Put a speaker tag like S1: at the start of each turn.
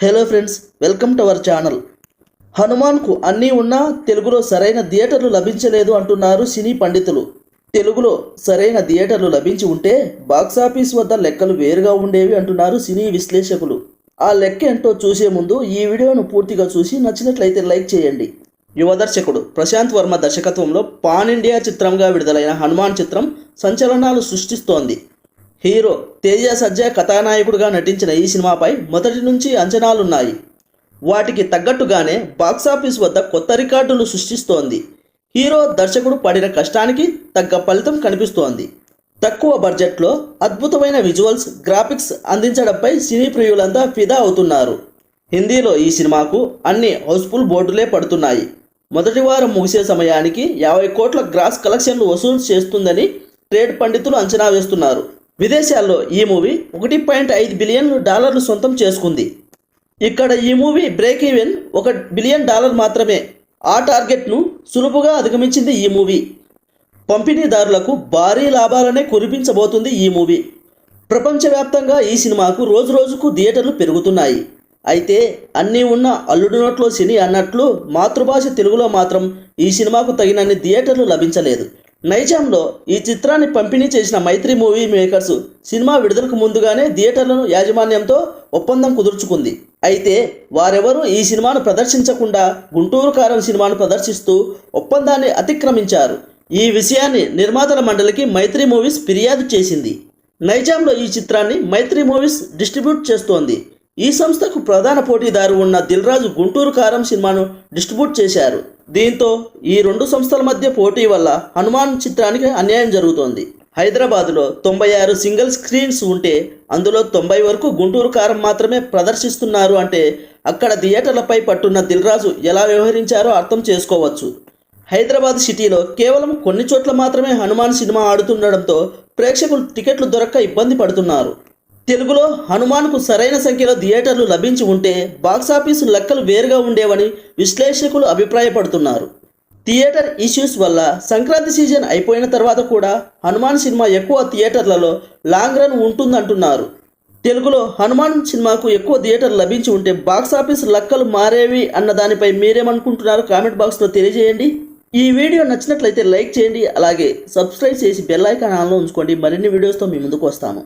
S1: Hello friends welcome to our channel. హనుమాన్కు అన్నీ ఉన్నా తెలుగులో సరైన థియేటర్లు లభించలేదు అంటున్నారు సినీ పండితులు. తెలుగులో సరైన థియేటర్లు లభించి ఉంటే బాక్సాఫీస్ వద్ద లెక్కలు వేరుగా ఉండేవి అంటున్నారు సినీ విశ్లేషకులు. ఆ లెక్క ఏంటో చూసే ముందు ఈ వీడియోను పూర్తిగా చూసి నచ్చినట్లయితే లైక్ చేయండి. యువ దర్శకుడు ప్రశాంత్ వర్మ దర్శకత్వంలో పాన్ ఇండియా చిత్రంగా విడుదలైన హనుమాన్ చిత్రం సంచలనాలు సృష్టిస్తోంది. హీరో తేజ సజ్జా కథానాయకుడిగా నటించిన ఈ సినిమాపై మొదటి నుంచి అంచనాలున్నాయి. వాటికి తగ్గట్టుగానే బాక్సాఫీస్ వద్ద కొత్త రికార్డులు సృష్టిస్తోంది. హీరో దర్శకుడు పడిన కష్టానికి తగ్గ ఫలితం కనిపిస్తోంది. తక్కువ బడ్జెట్లో అద్భుతమైన విజువల్స్ గ్రాఫిక్స్ అందించడంపై సినీ ప్రియులంతా ఫిదా అవుతున్నారు. హిందీలో ఈ సినిమాకు అన్ని హౌస్ఫుల్ బోర్డులే పడుతున్నాయి. మొదటి వారం ముగిసే సమయానికి యాభై కోట్ల గ్రాస్ కలెక్షన్లు వసూలు చేస్తుందని ట్రేడ్ పండితులు అంచనా వేస్తున్నారు. విదేశాల్లో ఈ మూవీ ఒకటి పాయింట్ ఐదు బిలియన్ డాలర్లు సొంతం చేసుకుంది. ఇక్కడ ఈ మూవీ బ్రేక్ ఈవెన్ ఒక బిలియన్ డాలర్ మాత్రమే. ఆ టార్గెట్ను సులువుగా అధిగమించింది ఈ మూవీ. పంపిణీదారులకు భారీ లాభాలనే కురిపించబోతుంది ఈ మూవీ. ప్రపంచవ్యాప్తంగా ఈ సినిమాకు రోజు రోజుకు థియేటర్లు పెరుగుతున్నాయి. అయితే అన్నీ ఉన్న అల్లుడు నోట్లో సినీ అన్నట్లు మాతృభాష తెలుగులో మాత్రం ఈ సినిమాకు తగినన్ని థియేటర్లు లభించలేదు. నైజాంలో ఈ చిత్రాన్ని పంపిణీ చేసిన మైత్రి మూవీ మేకర్స్ సినిమా విడుదలకు ముందుగానే థియేటర్లను యాజమాన్యంతో ఒప్పందం కుదుర్చుకుంది. అయితే వారెవరూ ఈ సినిమాను ప్రదర్శించకుండా గుంటూరు కారం సినిమాను ప్రదర్శిస్తూ ఒప్పందాన్ని అతిక్రమించారు. ఈ విషయాన్ని నిర్మాతల మండలికి మైత్రి మూవీస్ ఫిర్యాదు చేసింది. నైజాంలో ఈ చిత్రాన్ని మైత్రి మూవీస్ డిస్ట్రిబ్యూట్ చేస్తోంది. ఈ సంస్థకు ప్రధాన పోటీదారు ఉన్న దిల్రాజు గుంటూరు కారం సినిమాను డిస్ట్రిబ్యూట్ చేశారు. దీంతో ఈ రెండు సంస్థల మధ్య పోటీ వల్ల హనుమాన్ చిత్రానికి అన్యాయం జరుగుతోంది. హైదరాబాద్లో తొంభై ఆరు సింగిల్ స్క్రీన్స్ ఉంటే అందులో తొంభై వరకు గుంటూరు కారం మాత్రమే ప్రదర్శిస్తున్నారు అంటే అక్కడ థియేటర్లపై పట్టున్న దిల్రాజు ఎలా వ్యవహరించారో అర్థం చేసుకోవచ్చు. హైదరాబాద్ సిటీలో కేవలం కొన్ని చోట్ల మాత్రమే హనుమాన్ సినిమా ఆడుతుండడంతో ప్రేక్షకులు టికెట్లు దొరక్క ఇబ్బంది పడుతున్నారు. తెలుగులో హనుమాన్కు సరైన సంఖ్యలో థియేటర్లు లభించి ఉంటే బాక్సాఫీసు లెక్కలు వేరుగా ఉండేవని విశ్లేషకులు అభిప్రాయపడుతున్నారు. థియేటర్ ఇష్యూస్ వల్ల సంక్రాంతి సీజన్ అయిపోయిన తర్వాత కూడా హనుమాన్ సినిమా ఎక్కువ థియేటర్లలో లాంగ్ రన్ ఉంటుందంటున్నారు. తెలుగులో హనుమాన్ సినిమాకు ఎక్కువ థియేటర్ లభించి ఉంటే బాక్సాఫీస్ లెక్కలు మారేవి అన్న దానిపై మీరేమనుకుంటున్నారు కామెంట్ బాక్స్లో తెలియజేయండి. ఈ వీడియో నచ్చినట్లయితే లైక్ చేయండి అలాగే సబ్స్క్రైబ్ చేసి బెల్ ఐకాన్ ఆన్లో ఉంచుకోండి. మరిన్ని వీడియోస్తో మీ ముందుకు వస్తాను.